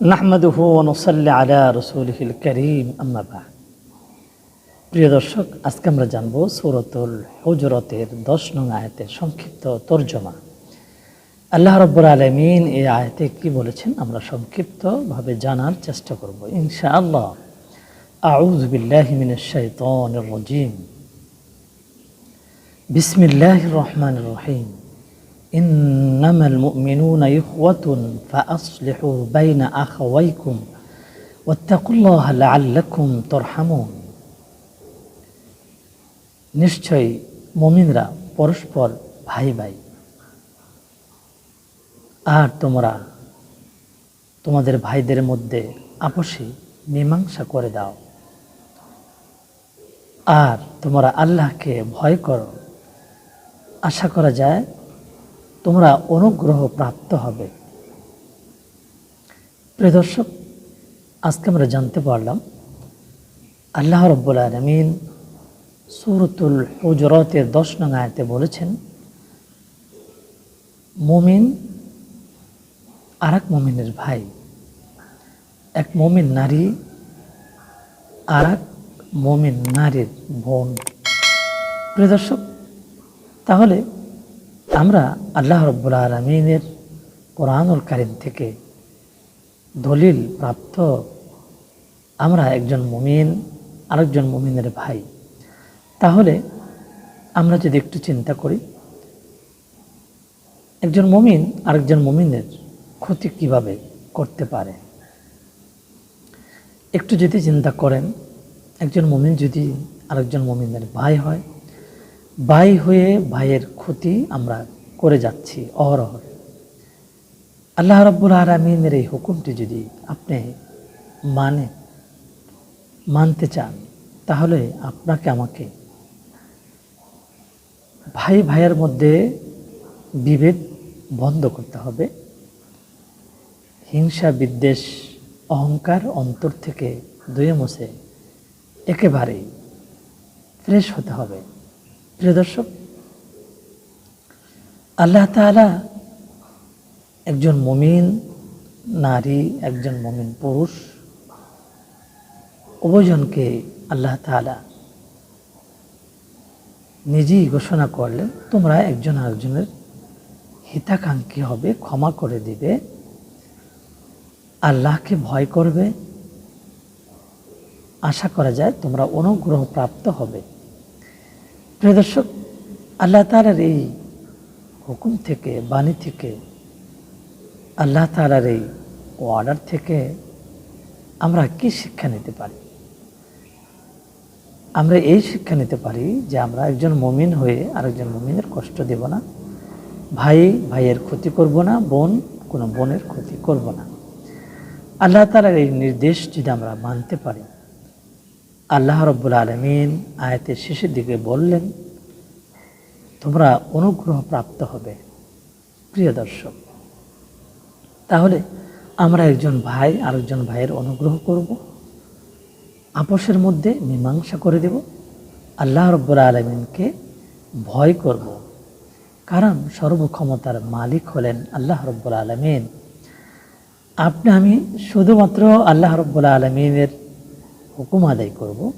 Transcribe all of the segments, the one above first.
নাহমাদুহু ওনসল্লি আলা রসুলহিল করিম আম্মাবা প্রিয় দর্শক, আজকে আমরা জানব সুরতুল হুজরতের দশ নং আয়াতের সংক্ষিপ্ত তর্জমা। আল্লাহ রব্বুর আলমিন এই আয়াতে কি বলেছেন আমরা সংক্ষিপ্তভাবে জানার চেষ্টা করব। ইনশা আল্লাহ আউজ বিল্লাহ মিনাশ রজিম। বিসমিল্লাহ রহমান রহিম। إنما المؤمنون إخوة فأصلحوا بين أخويكم واتقوا الله لعلكم ترحمون নিশ্চয়ই মমিনরা পরস্পর ভাই ভাই আর তোমরা তোমাদের ভাইদের মধ্যে আপসে মীমাংসা করে দাও আর তোমরা আল্লাহকে ভয় করো আশা করা যায় তোমরা অনুগ্রহ প্রাপ্ত হবে। প্রিয় দর্শক, আজকে আমরা জানতে পারলাম, আল্লাহ রব্বুল আলমিন সুরতুল হুজরতের দশ নং আয়তে বলেছেন, মুমিন আর এক মমিনের ভাই। এক মমিন নারী আর এক মমিন নারীর বোন। প্রিয় দর্শক, তাহলে আমরা আল্লাহ রব্বুল আলমিনের কোরআনুল কারিম থেকে দলিল প্রাপ্ত আমরা একজন মুমিন, আরেকজন মুমিনের ভাই। তাহলে আমরা যদি একটু চিন্তা করি, একজন মুমিন আরেকজন মুমিনের ক্ষতি কীভাবে করতে পারে? একটু যদি চিন্তা করেন, একজন মুমিন যদি আরেকজন মুমিনের ভাই হয় ভাই হয়ে ভাইয়ের ক্ষতি আমরা করে যাচ্ছি, অহরহ। আল্লাহ রব্বুল আলমিনের এই হুকুমটি যদি আপনি মানে মানতে চান, তাহলে আপনাকে আমাকে ভাই ভাইয়ের মধ্যে বিভেদ বন্ধ করতে হবে। হিংসা, বিদ্বেষ, অহংকার অন্তর থেকে ধুয়ে মুছে একেবারেই ফ্রেশ হতে হবে। প্রিয় দর্শক, আল্লাহ তালা একজন মমিন নারী, একজন মমিন পুরুষ, উভয়জনকে আল্লাহ তালা নিজেই ঘোষণা করলেন, তোমরা একজন আরেকজনের হিতাকাঙ্ক্ষী হবে, ক্ষমা করে দিবে, আল্লাহকে ভয় করবে। আশা করা যায় তোমরা অনুগ্রহ প্রাপ্ত হবে। প্রিয় দর্শক, আল্লাহ তালার এই হুকুম থেকে, বাণী থেকে, আল্লাহ তালার এই অর্ডার থেকে আমরা কি শিক্ষা নিতে পারি? আমরা এই শিক্ষা নিতে পারি যে আমরা একজন মমিন হয়ে আরেকজন মমিনের কষ্ট দেব না। ভাই, ভাইয়ের ক্ষতি করব না, বোন, কোনো বোনের ক্ষতি করব না। আল্লাহ তালার এই নির্দেশ যদি আমরা মানতে পারি আল্লাহ রব্বুল আলমিন আয়াতের শেষের দিকে বললেন, তোমরা অনুগ্রহ প্রাপ্ত হবে, প্রিয় দর্শক। তাহলে আমরা একজন ভাই আরেকজন ভাইয়ের অনুগ্রহ করব, আপোষের মধ্যে মীমাংসা করে দেব, আল্লাহ রব্বুল আলমিনকে ভয় করব। কারণ সর্বক্ষমতার মালিক হলেন আল্লাহ রব্বুল আলমিন। আপনি আমি শুধুমাত্র আল্লাহ রব্বুল আলমিনের হুকুম আদায় করব।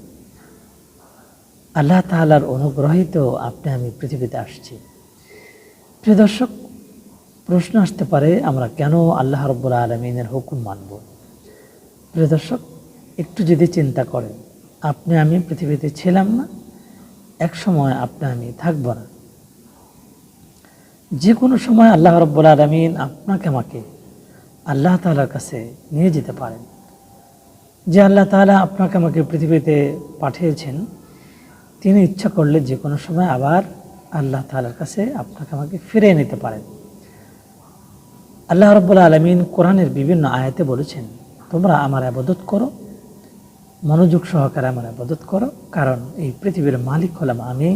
আল্লাহ তালার অনুগ্রহিত আপনি আমি পৃথিবীতে আসছি। প্রিয় দর্শক, প্রশ্ন আসতে পারে, আমরা কেন আল্লাহ রব্বুল আলমিনের হুকুম মানব? প্রিয় দর্শক, একটু যদি চিন্তা করেন, আপনি আমি পৃথিবীতে ছিলাম না এক সময় আপনি আমি থাকব না। যে কোনো সময় আল্লাহ রব্বুল আলমিন আপনাকে, আমাকে আল্লাহ তালার কাছে নিয়ে যেতে পারেন। যে আল্লাহ তালা আপনাকে আমাকে পৃথিবীতে পাঠিয়েছেন, তিনি ইচ্ছা করলে যে কোনো সময় আবার আল্লাহ তালার কাছে আপনাকে আমাকে ফিরিয়ে নিতে পারেন। আল্লাহ রব্বুল্লা আলমিন কোরআনের বিভিন্ন আয়াতে বলেছেন, তোমরা আমার আবাদত করো, মনোযোগ সহকারে আমার আবাদত করো, কারণ এই পৃথিবীর মালিক হলাম আমি।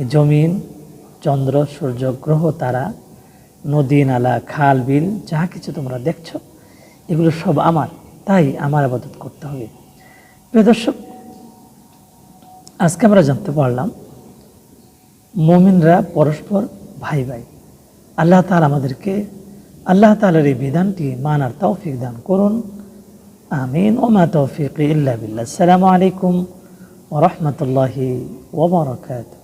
এই জমিন, চন্দ্র, সূর্য, গ্রহ, তারা, নদী, নালা, খাল, বিল, যা কিছু তোমরা দেখছ, এগুলো সব আমার। তাই আমার আবাদত করতে হবে। প্রিয় দর্শক, আজকে আমরা জানতে পারলাম, মমিনরা পরস্পর ভাই ভাই। আল্লাহ তালা আমাদেরকে, আল্লাহ তালার এই বিধানটি মানার তৌফিক দান করুন। আমিন। ওমা তৌফিক ইল্লা বিল্লাহ। আসসালামু আলাইকুম ওরহমতুল্লাহি ওবরাকাত